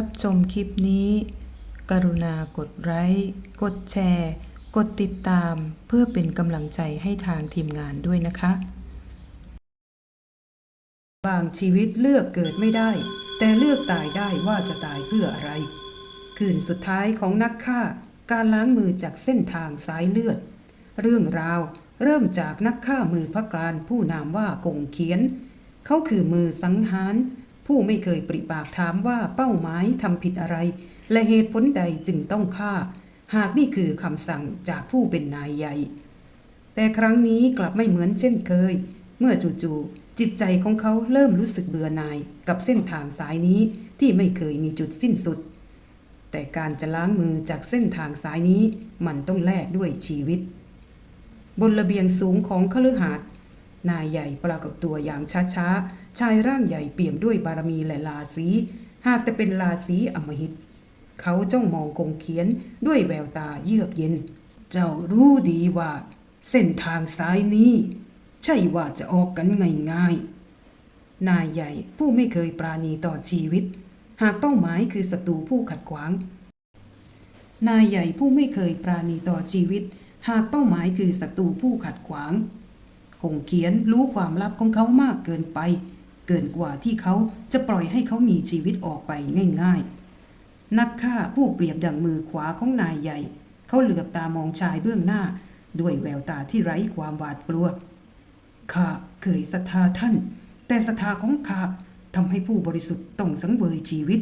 รับชมคลิปนี้ กรุณากดไลค์กดแชร์ กดติดตามเพื่อเป็นกำลังใจให้ทางทีมงานด้วยนะคะ บางชีวิตเลือกเกิดไม่ได้ แต่เลือกตายได้ว่าจะตายเพื่ออะไร คืนสุดท้ายของนักฆ่า การล้างมือจากเส้นทางสายเลือด เรื่องราวเริ่มจากนักฆ่ามือพระการผู้นามว่ากงเขียน เขาคือมือสังหาร ผู้ไม่เคยปริปากถามว่าเป้าหมายทำผิดอะไร และเหตุผลใดจึงต้องฆ่า หากนี่คือคำสั่งจากผู้เป็นนายใหญ่ แต่ครั้งนี้กลับไม่เหมือนเช่นเคย เมื่อจู่ๆจิตใจของเขาเริ่มรู้สึกเบื่อหน่ายกับเส้นทางสายนี้ที่ไม่เคยมีจุดสิ้นสุด แต่การจะล้างมือจากเส้นทางสายนี้มันต้องแลกด้วยชีวิต บนระเบียงสูงของคฤหาสน์ นายใหญ่ปรากฏตัวอย่างช้าๆ ชายร่างใหญ่เปี่ยมด้วยบารมีและลาสีหากแต่เป็นลาสีอมหิต เขาจ้องมองคงเขียนด้วยแววตาเยือกเย็น เจ้ารู้ดีว่า เส้นทางสายนี้ ใช่ว่าจะออกกันง่ายๆ นายใหญ่ผู้ไม่เคยปราณีต่อชีวิต หากเป้าหมายคือศัตรูผู้ขัดขวาง นายใหญ่ผู้ไม่เคยปราณีต่อชีวิต หากเป้าหมายคือศัตรูผู้ขัดขวาง คงเขียนรู้ความลับของเขามากเกินไป เกินกว่าที่เขาจะปล่อยให้เขามีชีวิตออกไปง่ายๆ นักฆ่าผู้เปรียบดังมือขวาของนายใหญ่ เขาเหลือบตามองชายเบื้องหน้า ด้วยแววตาที่ไร้ความหวาดกลัวข้าเคยศรัทธาท่าน แต่ศรัทธาของข้าทำให้ผู้บริสุทธิ์ต้องสังเวยชีวิต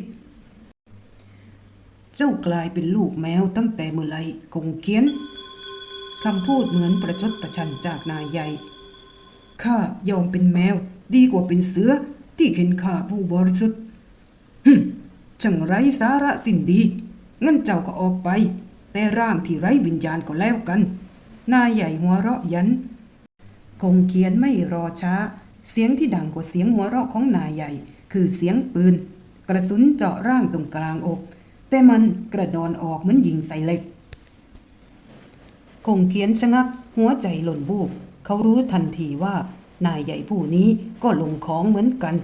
เจ้ากลายเป็นลูกแมวตั้งแต่เมื่อไรคงเขียนคำพูดเหมือนประชดประชันจากนายใหญ่ ข้ายอมเป็นแมว ดีกว่าเป็นเสือ ที่เข็นฆ่าผู้บริสุทธิ์ฮึช่างไร้สาระสิ้นดี งั้นเจ้าก็ออกไป แต่ร่างที่ไร้วิญญาณก็แล้วกัน นายใหญ่หัวเราะยัน คงเขียนไม่รอช้า เสียงที่ดังกว่าเสียงหัวเราะของนายใหญ่ คือเสียงปืน กระสุนเจาะร่างตรงกลางอก แต่มันกระดอนออกเหมือนยิงใส่เหล็กคงเขียนชะงัก หัวใจหล่นบูบ เขารู้ทันทีว่านายใหญ่ผู้นี้ก็ลงของเหมือนกัน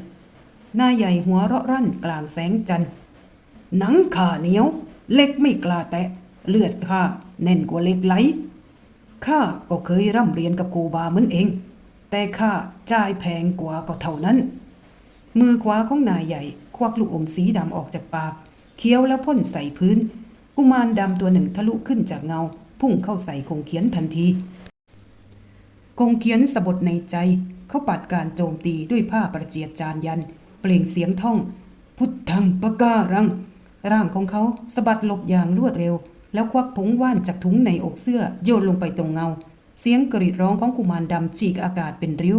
นายใหญ่หัวเราะรั่นกลางแสงจันทร์หนังขาเหนียว เล็กไม่กล้าแตะ เลือดข้าแน่นกว่าเล็กไหลข้าก็เคยร่ำเรียนกับครูบาเหมือนเอง แต่ข้าจ่ายแพงกว่าก็เท่านั้น มือขวาของนายใหญ่ ควักลูกอมสีดำออกจากปาก เคี้ยวแล้วพ่นใส่พื้น กุมารดำตัวหนึ่งทะลุขึ้นจากเงา พุ่งเข้าใส่คงเขียนทันที คงเขียนสะบดในใจ เขาปัดการโจมตีด้วยผ้าประเจียดจานยัน เปล่งเสียงท่อง พุทธังปะการัง ร่างของเขาสะบัดหลบอย่างรวดเร็ว แล้วควักผงว่านจากถุงในอกเสื้อโยนลงไปตรงเงา เสียงกรีดร้องของกุมารดำฉีกอากาศเป็นริ้ว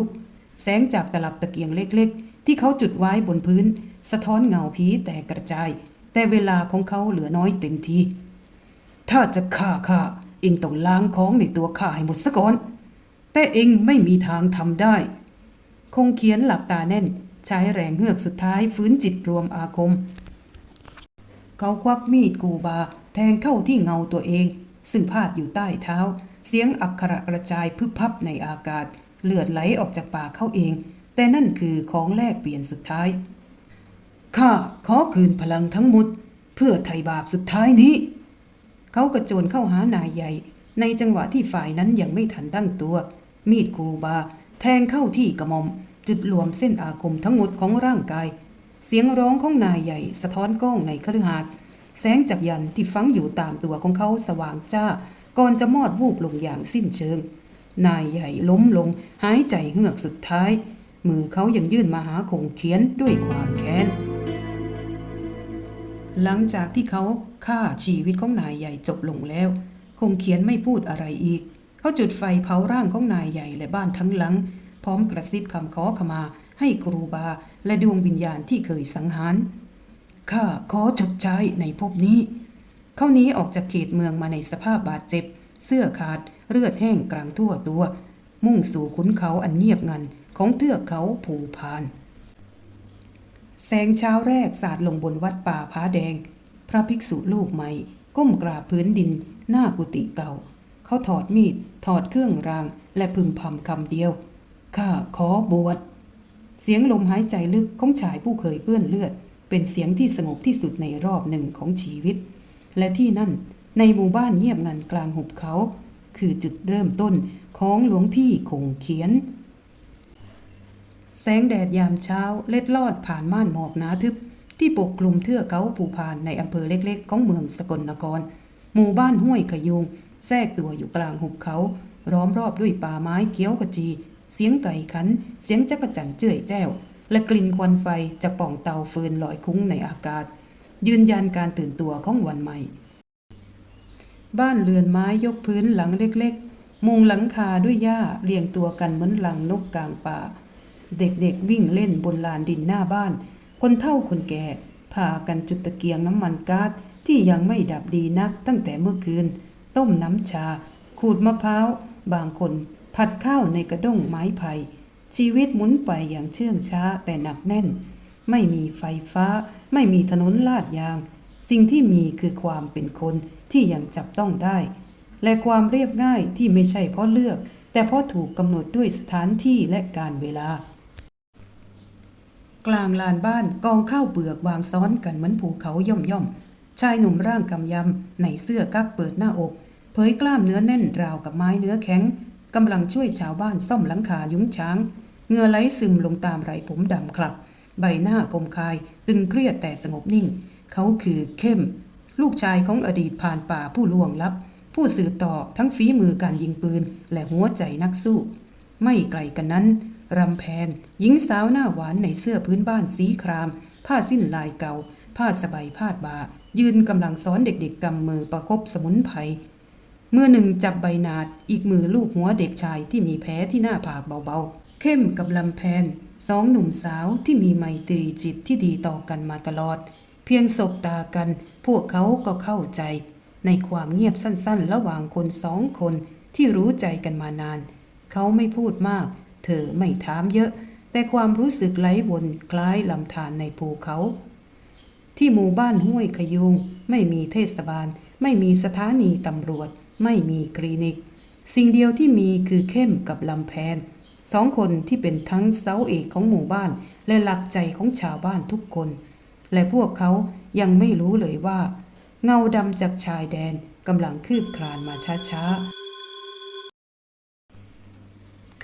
แสงจากตลับตะเกียงเล็กๆ ที่เขาจุดไว้บนพื้น สะท้อนเงาผีแตกกระจาย แต่เวลาของเขาเหลือน้อยเต็มทีถ้าจะฆ่าข้าเองต้องล้างของในตัวข้าให้หมดซะก่อน แต่เองไม่มีทางทำได้ คงเขียนหลับตาแน่น ใช้แรงเฮือกสุดท้ายฟื้นจิตรวมอาคม เขาควักมีดกูบา แทงเข้าที่เงาตัวเอง ซึ่งพาดอยู่ใต้เท้า เสียงอักขระกระจายพึบพับในอากาศ เลือดไหลออกจากปากเขาเอง แต่นั่นคือของแลกเปลี่ยนสุดท้ายข้าขอคืนพลังทั้งหมด เพื่อไถ่บาปสุดท้ายนี้ เขากระโจนเข้าหานายใหญ่ ในจังหวะที่ฝ่ายนั้นยังไม่ทันตั้งตัว มีดกูบา แทงเข้าที่กระหม่อม จุดรวมเส้นอาคมทั้งหมดของร่างกาย เสียงร้องของนายใหญ่สะท้อนกล้องในคฤหาสน์แสงจากยันที่ฝังอยู่ตามตัวของเขาสว่างจ้า ก่อนจะมอดวูบลงอย่างสิ้นเชิง นายใหญ่ล้มลง หายใจเฮือกสุดท้าย มือเขายังยื่นมาหาคงเขียนด้วยความแค้นหลังจากที่เขาฆ่าชีวิตของนายใหญ่จบลงแล้ว คงเขียนไม่พูดอะไรอีก เขาจุดไฟเผาร่างของนายใหญ่และบ้านทั้งหลัง พร้อมกระซิบคำขอขมาให้ครูบาและดวงวิญญาณที่เคยสังหาร ข้าขอชดใช้ในภพนี้ เขาหนีออกจากเขตเมืองมาในสภาพบาดเจ็บ เสื้อขาดเลือดแห้งกลางทั่วตัว มุ่งสู่ขุนเขาอันเงียบงันของเทือกเขาภูพาน แสงเช้าแรกสาดลงบนวัดป่าผาแดง พระภิกษุรูปใหม่ ก้มกราบพื้นดิน หน้ากุฏิเก่า เขาถอดมีด ถอดเครื่องราง และพึมพำคำเดียว ข้าขอบวช เสียงลมหายใจลึกของชายผู้เคยเปื้อนเลือด เป็นเสียงที่สงบที่สุดในรอบหนึ่งของชีวิต และที่นั่นในหมู่บ้านเงียบงันกลางหุบเขา คือจุดเริ่มต้นของหลวงพี่คงเขียน แสงแดดยามเช้าเล็ดลอดผ่านม่านหมอกหนาทึบ ที่ปกคลุมเทือกเขาภูพานในอำเภอเล็กๆ ของเมืองสกลนคร หมู่บ้านห้วยขยุง แทรกตัวอยู่กลางหุบเขาล้อมรอบด้วยป่าไม้เขียวกระจี เสียงไก่ขัน เสียงจักรจั่นเจื่อยแจ้ว และกลิ่นควันไฟจากปล่องเตาฟืนลอยคุ้งในอากาศ ยืนยันการตื่นตัวของวันใหม่ บ้านเรือนไม้ยกพื้นหลังเล็กๆ มุงหลังคาด้วยหญ้าเรียงตัวกันเหมือนหลังนกกลางป่า เด็กๆวิ่งเล่นบนลานดินหน้าบ้าน คนเฒ่าคนแก่พากันจุดตะเกียงน้ำมันก๊าซที่ยังไม่ดับดีนักตั้งแต่เมื่อคืน ต้มน้ำชา ขูดมะพร้าว บางคน ผัดข้าวในกระด้งไม้ไผ่ ชีวิตหมุนไปอย่างเชื่องช้าแต่หนักแน่น ไม่มีไฟฟ้า ไม่มีถนนลาดยาง สิ่งที่มีคือความเป็นคนที่ยังจับต้องได้ และความเรียบง่ายที่ไม่ใช่เพราะเลือก แต่เพราะถูกกำหนดด้วยสถานที่และการเวลา กลางลานบ้านกองข้าวเปลือกวางซ้อนกันเหมือนภูเขาย่อมย่อมชายหนุ่มร่างกำยำในเสื้อกั๊กเปิดหน้าอก เผยกล้ามเนื้อแน่นราวกับไม้เนื้อแข็งกำลังช่วยชาวบ้านซ่อมหลังคายุ้งช้างเงื่อไหลซึมลงตามไหล่ผมดำคลับ ใบหน้ากลมคาย ตึงเครียดแต่สงบนิ่ง เขาคือเข้ม ลูกชายของอดีตผ่านป่าผู้ล่วงลับ ผู้สืบต่อทั้งฝีมือการยิงปืน และหัวใจนักสู้ ไม่ไกลกันนั้นรำแพน หญิงสาวหน้าหวานในเสื้อพื้นบ้านสีคราม ผ้าสิ้นลายเก่า ผ้าสบายพาดบ่ายืนกำลังสอนเด็กๆกำมือประคบสมุนไพร มือหนึ่งจับใบนาดอีกมือลูบหัวเด็กชายที่มีแผลที่หน้าผากเบาๆ เข้มกับลำแพนสองหนุ่มสาวที่มีไมตรีจิตที่ดีต่อกันมาตลอด เพียงสบตากัน พวกเขาก็เข้าใจ ในความเงียบสั้นๆ ระหว่างคนสองคนที่รู้ใจกันมานาน เขาไม่พูดมาก เธอไม่ถามเยอะ แต่ความรู้สึกไหลวนคล้ายลำธารในภูเขา ที่หมู่บ้านห้วยขยุงไม่มีเทศบาล ไม่มีสถานีตำรวจ ไม่มีคลินิก สิ่งเดียวที่มีคือเข้มกับลำแพนสองคนที่เป็นทั้งเสาเอกของหมู่บ้าน และหลักใจของชาวบ้านทุกคน และพวกเขายังไม่รู้เลยว่า เงาดำจากชายแดนกำลังคืบคลานมาช้าๆ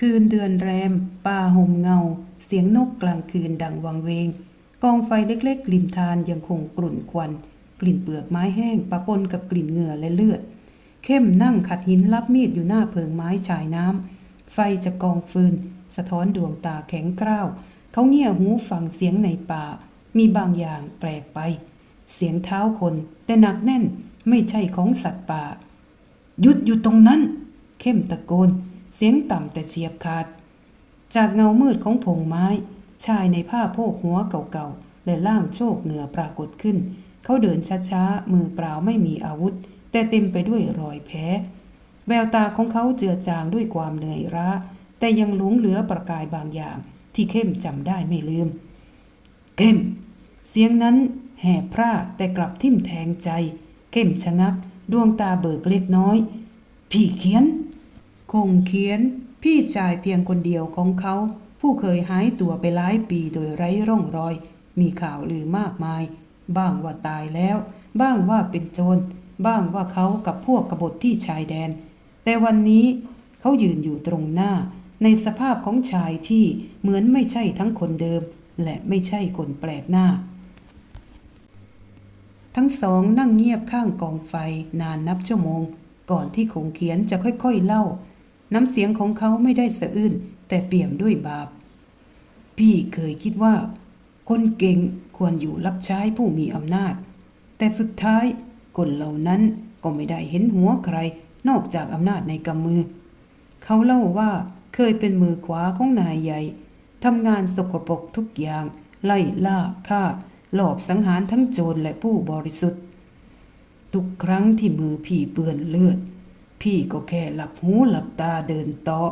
คืนเดือนแรม ป่าห่มเงา เสียงนกกลางคืนดังวังเวง กองไฟเล็กๆริมทานยังคงกลุ่นควัน กลิ่นเปลือกไม้แห้งปะปนกับกลิ่นเหงื่อและเลือด เข้มนั่งขัดหินรับมีดอยู่หน้าเพิงไม้ชายน้ำ ไฟจากกองฟืน สะท้อนดวงตาแข็งกร้าว เขาเงี่ยหูฟังเสียงในป่า มีบางอย่างแปลกไป เสียงเท้าคน แต่หนักแน่นไม่ใช่ของสัตว์ป่า หยุดอยู่ตรงนั้น เข้มตะโกน เสียงต่ำแต่เฉียบขาด จากเงามืดของผงไม้ ชายในผ้าโพกหัวเก่าๆและล่างโชคเหงื่อปรากฏขึ้น เขาเดินช้าๆ มือเปล่าไม่มีอาวุธ แต่เต็มไปด้วยรอยแผลแววตาของเขาเจือจางด้วยความเหนื่อยล้าแต่ยังหลงเหลือประกายบางอย่าง ที่เข้มจำได้ไม่ลืม เข้ม เสียงนั้นแห่พร่าแต่กลับทิ่มแทงใจ เข้มชะงัก ดวงตาเบิกเล็กน้อย พี่เขียน คงเขียน พี่ชายเพียงคนเดียวของเขา ผู้เคยหายตัวไปหลายปีโดยไร้ร่องรอย มีข่าวลือมากมาย บ้างว่าตายแล้ว บ้างว่าเป็นโจร บ้างว่าเขากับพวกกบฏที่ชายแดน แต่วันนี้เขายืนอยู่ตรงหน้า ในสภาพของชายที่เหมือนไม่ใช่ทั้งคนเดิม และไม่ใช่คนแปลกหน้า ทั้งสองนั่งเงียบข้างกองไฟนานนับชั่วโมง ก่อนที่คงเขียนจะค่อยๆเล่า น้ำเสียงของเขาไม่ได้สะอื้นแต่เปี่ยมด้วยบาป พี่เคยคิดว่า คนเก่งควรอยู่รับใช้ผู้มีอำนาจ แต่สุดท้าย คนเหล่านั้นก็ไม่ได้เห็นหัวใครนอกจากอำนาจในกำมือ เขาเล่าว่าเคยเป็นมือขวาของนายใหญ่ทำงานสกปรกทุกอย่าง ไล่ล่าฆ่า หลอบสังหารทั้งโจรและผู้บริสุทธิ์ ทุกครั้งที่มือพี่เปื้อนเลือด พี่ก็แค่หลับหูหลับตาเดินต่อ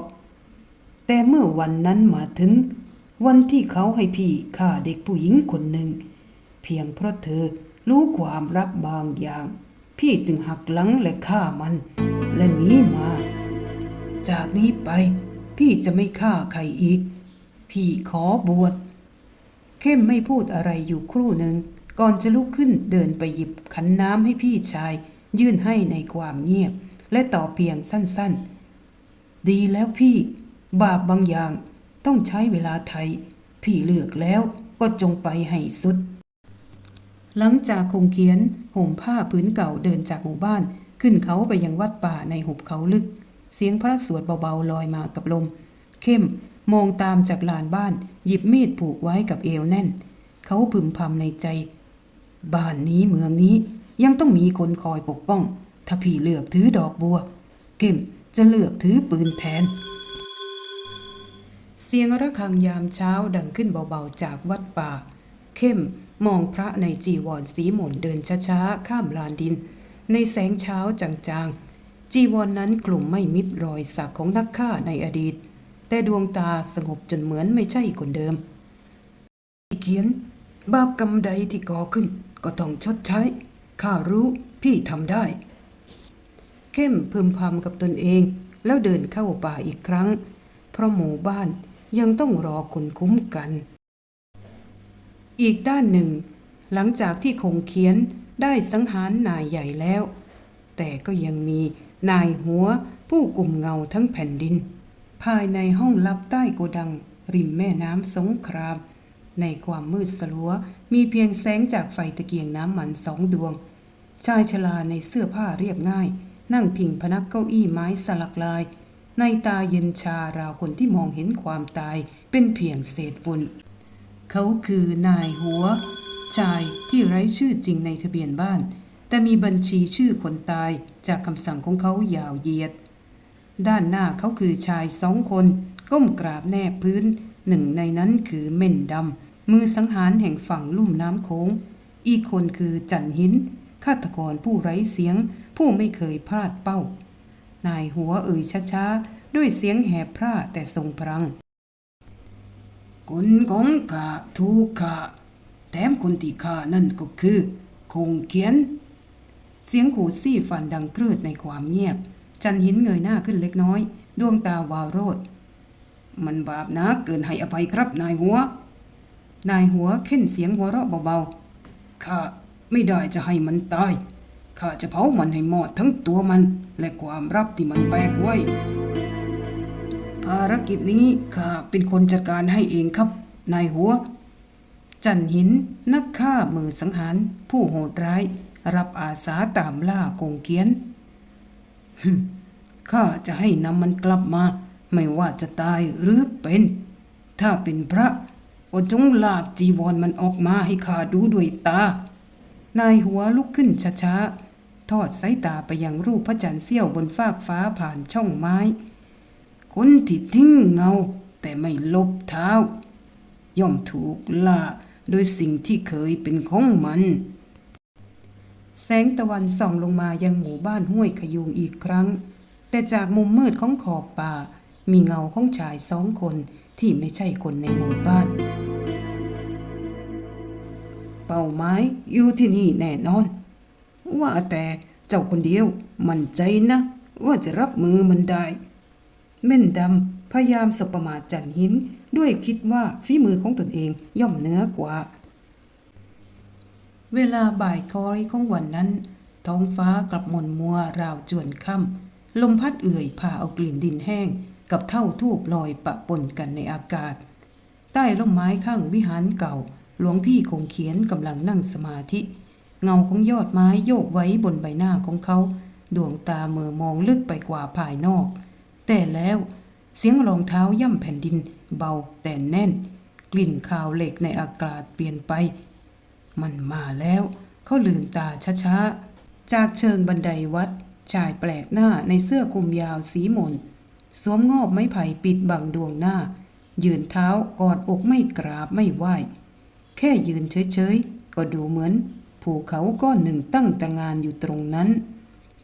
แต่เมื่อวันนั้นมาถึง วันที่เขาให้พี่ฆ่าเด็กผู้หญิงคนหนึ่ง เพียงเพราะเธอ รู้ความรับบางอย่าง พี่จึงหักหลังและฆ่ามัน และหนีมา จากนี้ไป พี่จะไม่ฆ่าใครอีก พี่ขอบวชเข้มไม่พูดอะไรอยู่ครู่หนึ่ง ก่อนจะลุกขึ้นเดินไปหยิบขันน้ำให้พี่ชาย ยื่นให้ในความเงียบ และต่อเพียงสั้นๆ ดีแล้วพี่ บาปบางอย่างต้องใช้เวลาไทย พี่เลือกแล้วก็จงไปให้สุด หลังจากคงเขียนห่มผ้าผืนเก่าเดินจากหมู่บ้าน ขึ้นเขาไปยังวัดป่าในหุบเขาลึก เสียงพระสวดเบาๆลอยมากับลม เข้มมองตามจากลานบ้าน หยิบมีดผูกไว้กับเอวแน่น เขาพึมพำในใจ บ้านนี้เมืองนี้ยังต้องมีคนคอยปกป้อง ถ้าพี่เลือกถือดอกบัว เข้มจะเลือกถือปืนแทน เสียงระฆังยามเช้าดังขึ้นเบาๆจากวัดป่า เข้ม มองพระในจีวรสีหม่นเดินช้าๆ ข้ามลานดิน ในแสงเช้าจางๆ จีวรนนั้นกลุ่มไม่มิดรอยสักของนักฆ่าในอดีต แต่ดวงตาสงบจนเหมือนไม่ใช่คนเดิมพี่เขียน บาปกรรมใดที่ก่อขึ้น ก็ต้องชดใช้ ข้ารู้พี่ทำได้ เข้มพึมพำกับตนเอง แล้วเดินเข้าป่าอีกครั้ง เพราะหมู่บ้านยังต้องรอคนคุ้มกัน อีกด้านหนึ่ง หลังจากที่คงเขียนได้สังหารนายใหญ่แล้ว แต่ก็ยังมีนายหัวผู้กลุ่มเงาทั้งแผ่นดิน ภายในห้องลับใต้โกดัง ริมแม่น้ำสงคราม ในความมืดสลัวมีเพียงแสงจากไฟตะเกียงน้ำมันสองดวง ชายชราในเสื้อผ้าเรียบง่าย นั่งพิงพนักเก้าอี้ไม้สลักลาย ในตาเย็นชาราวคนที่มองเห็นความตายเป็นเพียงเศษฝุ่น เขาคือนายหัว ชายที่ไร้ชื่อจริงในทะเบียนบ้าน แต่มีบัญชีชื่อคนตายจากคำสั่งของเขายาวเหยียด ด้านหน้าเขาคือชายสองคน ก้มกราบแนบพื้น หนึ่งในนั้นคือเม่นดำมือสังหารแห่งฝั่งลุ่มน้ำโค้งอีกคนคือจันหินฆาตกรผู้ไร้เสียง ผู้ไม่เคยพลาดเป้า นายหัวเอ่ยช้าๆ ด้วยเสียงแหบพร่าแต่ทรงพลัง คนของข้าถูกฆ่าแถมคนที่ฆ่านั่นก็คือ คงเขียน เสียงขู่ซี่ฟันดังครืดในความเงียบ จันหินเงยหน้าขึ้นเล็กน้อย ดวงตาวาวโรดมันบาปนะเกินให้อภัยครับนายหัว นายหัวเค้นเสียงหัวเราะเบาๆข้าไม่ได้จะให้มันตายข้าจะเผามันให้หมดทั้งตัวมัน และความรับที่มันแบกไว้ารกิจนี้ข้าเป็นคนจัดการให้เองครับ นายหัว จันหินนักฆ่ามือสังหาร ผู้โหดร้าย รับอาสาตามล่าคงเกียนข้าจะให้นำมันกลับมา ไม่ว่าจะตายหรือเป็น ถ้าเป็นพระก็จงลากจีวรมันออกมาให้ข้าดูด้วยตา นายหัวลุกขึ้นช้าๆทอดสายตาไปยังรูปพระจันทร์เสี้ยวบนฟากฟ้าผ่านช่องไม้ คนที่ทิ้งเงา แต่ไม่ลบเท้า ย่อมถูกล่าโดยสิ่งที่เคยเป็นของมัน แสงตะวันส่องลงมายังหมู่บ้านห้วยขยุงอีกครั้ง แต่จากมุมมืดของขอบป่า มีเงาของชายสองคนที่ไม่ใช่คนในหมู่บ้าน เป้าหมายอยู่ที่นี่แน่นอน ว่าแต่เจ้าคนเดียว มั่นใจนะ ว่าจะรับมือมันได้ เม่นดำพยายามสบประมาทจันหิน ด้วยคิดว่าฝีมือของตนเองย่อมเนื้อกว่า เวลาบ่ายคล้อยของวันนั้น ท้องฟ้ากลับหม่นมัวราวจวนค่ำลมพัดเอื่อยพาเอากลิ่นดินแห้ง กับเท่าทูบลอยปะปนกันในอากาศ ใต้ร่มไม้ข้างวิหารเก่า หลวงพี่คงเขียนกำลังนั่งสมาธิ เงาของยอดไม้โยกไว้บนใบหน้าของเขา ดวงตาเมื่อมองลึกไปกว่าภายนอก แต่แล้วเสียงรองเท้าย่ำแผ่นดินเบาแต่แน่น กลิ่นคาวเหล็กในอากาศเปลี่ยนไป มันมาแล้วเขาลืมตาช้าๆ จากเชิงบันไดวัดชายแปลกหน้าในเสื้อคลุมยาวสีมนสวมงอบไม้ไผ่ปิดบังดวงหน้า ยืนเท้ากอดอกไม่กราบไม่ไหวแค่ยืนเฉยๆ ก็ดูเหมือน ภูเขาก้อนหนึ่งตั้งตระงานอยู่ตรงนั้น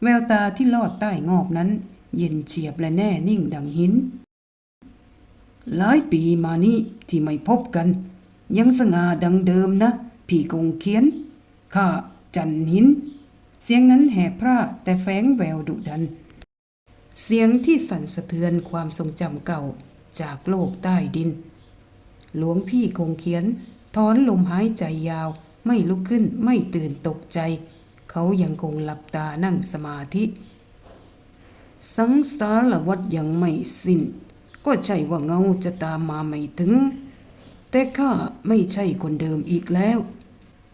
แววตาที่ลอดใต้งอบนั้น เย็นเฉียบและแน่นิ่งดังหิน หลายปีมานี้ที่ไม่พบกัน ยังสง่าดังเดิมนะ พี่คงเขียน ข้าจันหิน เสียงนั้นแหบพร่าแต่แฝงแววดุดัน เสียงที่สั่นสะเทือนความทรงจำเก่าจากโลกใต้ดิน หลวงพี่คงเขียนถอนลมหายใจยาวไม่ลุกขึ้นไม่ตื่นตกใจ เขายังคงหลับตานั่งสมาธิ สังสารวัฏยังไม่สิ้น ก็ใช่ว่าเงาจะตามมาไม่ถึง แต่ข้าไม่ใช่คนเดิมอีกแล้ว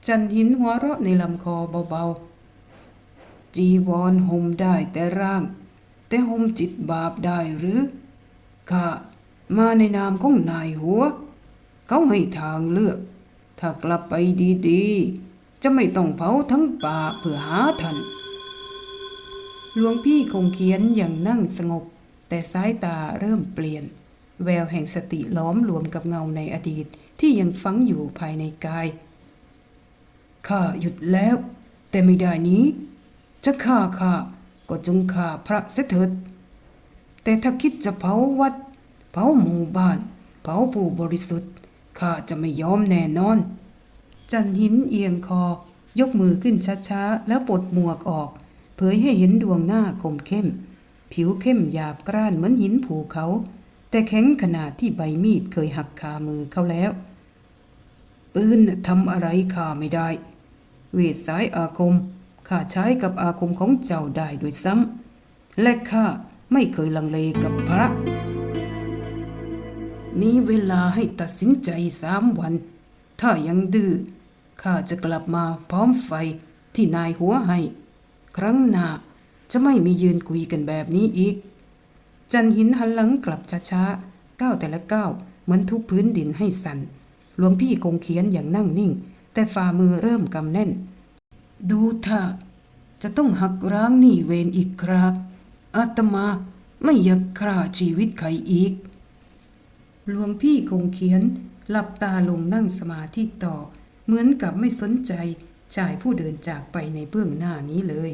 จันหินหัวเราะในลำคอเบาๆ จีวรห่มได้แต่ร่าง แต่ห่มจิตบาปได้หรือข้ามาในนามของนายหัว เขาให้ทางเลือก ถ้ากลับไปดีๆ จะไม่ต้องเผาทั้งป่าเพื่อหาท่าน หลวงพี่คงเขียนอย่างนั่งสงบ แต่สายตาเริ่มเปลี่ยน แววแห่งสติล้อมรวมกับเงาในอดีตที่ยังฝังอยู่ภายในกาย ข้าหยุดแล้ว แต่ไม่ได้นี้ จะฆ่าข้าก็จงฆ่าพระเสถิดแต่ถ้าคิดจะเผาวัด เผาหมู่บ้าน เผาผู้บริสุทธิ์ข้าจะไม่ยอมแน่นอน จันหินเอียงคอยกมือขึ้นช้าๆ แล้วปลดหมวกออก เผยให้เห็นดวงหน้าคมเข้ม ผิวเข้มหยาบกร้านเหมือนหินภูเขา แต่แข็งขนาดที่ใบมีดเคยหักคามือเขาแล้ว ปืนทำอะไรข้าไม่ได้ เวทสายอาคมข้าใช้กับอาคมของเจ้าได้ด้วยซ้ำและข้าไม่เคยลังเลกับพระ มีเวลาให้ตัดสินใจสามวัน ถ้ายังดื้อข้าจะกลับมาพร้อมไฟที่นายหัวให้ ครั้งหน้าจะไม่มียืนคุยกันแบบนี้อีก จันหินหันหลังกลับช้าๆก้าวแต่ละก้าวเหมือนทุบพื้นดินให้สัน่นหลวงพี่คงเขียนอย่างนั่งนิ่ง แต่ฝ่ามือเริ่มกำแน่น ดูท่าจะต้องหักร้างหนี้เวรอีกคราอาตมาไม่อยากฆ่าชีวิตใครอีก หลวงพี่คงเขียน หลับตาลงนั่งสมาธิต่อ เหมือนกับไม่สนใจชายผู้เดินจากไปในเบื้องหน้านี้เลย